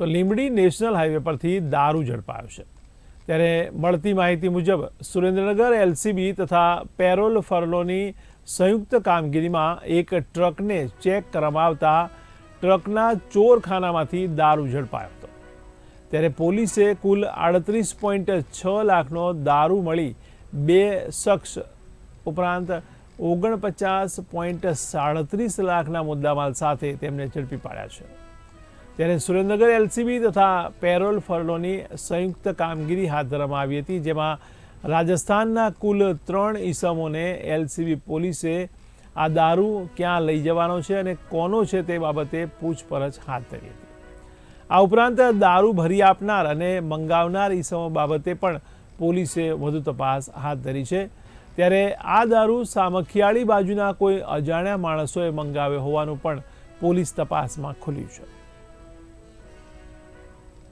તો Limbdi national highway પરથી દારૂ ઝડપાયો છે. ત્યારે મળતી માહિતી મુજબ સુરેન્દ્રનગર, એલસીબી તથા પેરોલ ફરલોની સંયુક્ત કામગીરીમાં એક ટ્રકને ચેક કરવામાં આવતા ટ્રકના ચોરખાનામાંથી દારૂ ઝડપાયો હતો. ત્યારે પોલીસે કુલ આડત્રીસ પોઈન્ટ છ લાખનો દારૂ મળી બે શખ્સ ઉપરાંત ઓગણપચાસ પોઈન્ટ સાડત્રીસ લાખના મુદ્દામાલ સાથે તેમને ઝડપી પાડ્યા છે. ત્યારે સુરેન્દ્રનગર એલસીબી તથા પેરોલ ફરલોની સંયુક્ત કામગીરી હાથ ધરવામાં આવી હતી, જેમાં રાજસ્થાનના કુલ ત્રણ ઈસમોને એલસીબી પોલીસે આ દારૂ ક્યાં લઈ જવાનો છે અને કોનો છે તે બાબતે પૂછપરછ હાથ ધરી હતી. આ ઉપરાંત દારૂ ભરી આપનાર અને મંગાવનાર ઈસમો બાબતે પણ પોલીસે વધુ તપાસ હાથ ધરી છે. ત્યારે આ દારૂ સામખિયાળી બાજુના કોઈ અજાણ્યા માણસોએ મંગાવ્યો હોવાનું પણ પોલીસ તપાસમાં ખુલ્યું છે.